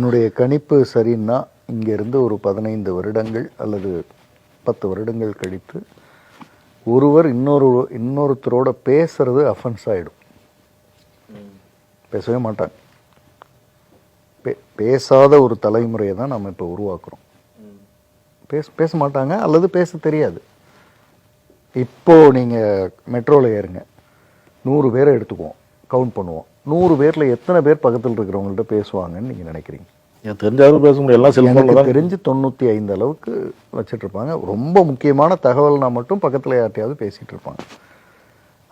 என்னுடைய கணிப்பு சரின்னா இங்கேருந்து ஒரு பதினைந்து வருடங்கள் அல்லது பத்து வருடங்கள் கழித்து ஒருவர் இன்னொரு இன்னொருத்தரோட பேசுறது அஃபென்ஸ் ஆகிடும் பேசவே மாட்டாங்க. பே பேசாத ஒரு தலைமுறையை தான் நம்ம இப்போ உருவாக்குறோம். பேச பேச மாட்டாங்க அல்லது பேச தெரியாது. இப்போ நீங்கள் மெட்ரோவில் ஏறுங்க. நூறு பேரை எடுத்துக்குவோம். கவுண்ட் பண்ணுவோம். நூறு பேரில் எத்தனை பேர் பக்கத்தில் இருக்கிறவங்கள்ட்ட பேசுவாங்கன்னு நீங்கள் நினைக்கிறீங்க? எனக்கு தெரிஞ்சாலும் பேச முடியும் எல்லாம் செல்ஃபோனில் தெரிஞ்சு தொண்ணூற்றி ஐந்து அளவுக்கு வச்சிட்டு இருப்பாங்க ரொம்ப முக்கியமான தகவல்னா மட்டும் பக்கத்தில் யார்ட்டையாவது பேசிகிட்டு இருப்பாங்க.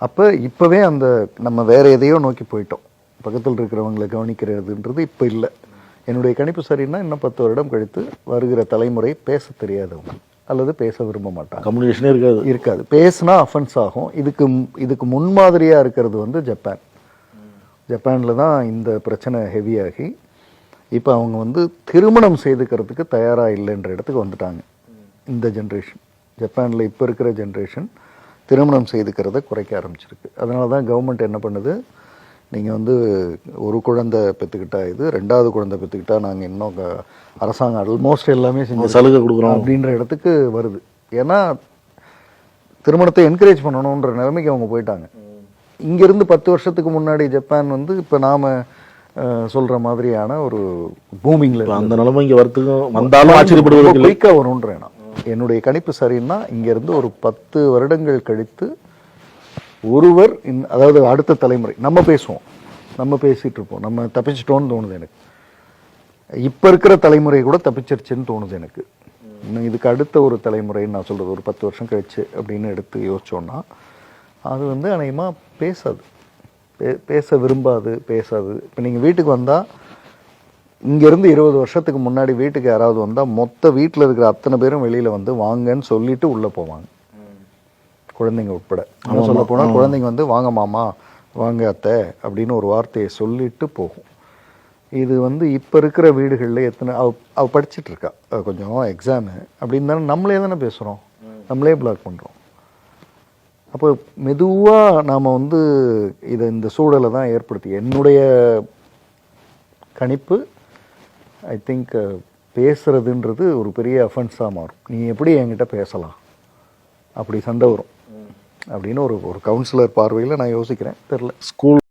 அப்போ இப்போவே அந்த நம்ம வேற எதையோ நோக்கி போயிட்டோம். பக்கத்தில் இருக்கிறவங்களை கவனிக்கிறதுன்றது இப்போ இல்லை. என்னுடைய கணிப்பு சரின்னா இன்னும் பத்து வருடம் கழித்து வருகிற தலைமுறை பேச தெரியாதவங்க அல்லது பேச விரும்ப மாட்டாங்க. கம்யூனிகேஷனே இருக்காது. இருக்காது. பேசுனா அஃபென்ஸ் ஆகும். இதுக்கு இதுக்கு முன்மாதிரியாக இருக்கிறது வந்து ஜப்பான். ஜப்பானில் தான் இந்த பிரச்சனை ஹெவியாகி இப்போ அவங்க வந்து திருமணம் செய்துக்கிறதுக்கு தயாராக இல்லைன்ற இடத்துக்கு வந்துட்டாங்க. இந்த ஜென்ரேஷன் ஜப்பானில் இப்போ இருக்கிற ஜென்ரேஷன் திருமணம் செய்துக்கிறத குறைக்க ஆரம்பிச்சிருக்கு. அதனால தான் கவர்மெண்ட் என்ன பண்ணுது? நீங்கள் வந்து ஒரு குழந்தை பெற்றுக்கிட்டா இது ரெண்டாவது குழந்தை பெற்றுக்கிட்டா நாங்கள் இன்னும் அரசாங்கம் ஆல்மோஸ்ட் எல்லாமே செஞ்சு சலுகை கொடுக்குறோம். அப்படின்ற இடத்துக்கு வருது. ஏன்னா திருமணத்தை என்கரேஜ் பண்ணணுன்ற நிலைமைக்கு அவங்க போயிட்டாங்க. இங்கிருந்து பத்து வருஷத்துக்கு முன்னாடி ஜப்பான் வந்து இப்போ நாம சொல்ற மாதிரியான ஒரு பூமிங்ல இப்ப அந்த நிலைமை இங்க வரத்துக்கும் வந்தாலும் ஆச்சரியப்படுவதற்கு இல்லை. குயிக்காக வரும்ன்றேன் நான். என்னுடைய கணிப்பு சரின்னா இங்கிருந்து ஒரு பத்து வருடங்கள் கழித்து ஒருவர் இன் அதாவது அடுத்த தலைமுறை நம்ம பேசுவோம். நம்ம பேசிட்டு இருப்போம். நம்ம தப்பிச்சிட்டோம்னு தோணுது எனக்கு. இப்போ இருக்கிற தலைமுறை கூட தப்பிச்சிருச்சுன்னு தோணுது எனக்கு. இன்னும் இதுக்கு அடுத்த ஒரு தலைமுறைன்னு நான் சொல்றது ஒரு பத்து வருஷம் கழிச்சு அப்படின்னு எடுத்து யோசிச்சோன்னா அது வந்து அநேகமாக பேசாது. பே பேச விரும்பாது பேசாது. இப்போ நீங்கள் வீட்டுக்கு வந்தால் இங்கேருந்து இருபது வருஷத்துக்கு முன்னாடி வீட்டுக்கு யாராவது வந்தால் மொத்த வீட்டில் இருக்கிற அத்தனை பேரும் வெளியில் வந்து வாங்கன்னு சொல்லிட்டு உள்ளே போவாங்க. குழந்தைங்க உட்பட. இன்னும் சொல்ல போனால் குழந்தைங்க வந்து வாங்க மாமா வாங்க அத்தை அப்படின்னு ஒரு வார்த்தையை சொல்லிட்டு போகும். இது வந்து இப்போ இருக்கிற வீடுகளில் எத்தனை அவ அவ படிச்சிட்டு இருக்கா. கொஞ்சம் எக்ஸாமு அப்படின்னு தானே நம்மளே தானே பேசுகிறோம் நம்மளே பிளாக் பண்ணுறோம் அப்போ மெதுவாக நாம் வந்து இதை இந்த சூழலை தான் ஏற்படுத்தி. என்னுடைய கணிப்பு ஐ திங்க் பேசுறதுன்றது ஒரு பெரிய அஃபென்ஸாக மாறும். நீ எப்படி என்கிட்ட பேசலாம்? அப்படி சண்டை வரும். அப்படின்னு ஒரு ஒரு கவுன்சிலர் பார்வையில் நான் யோசிக்கிறேன். தெரில ஸ்கூல்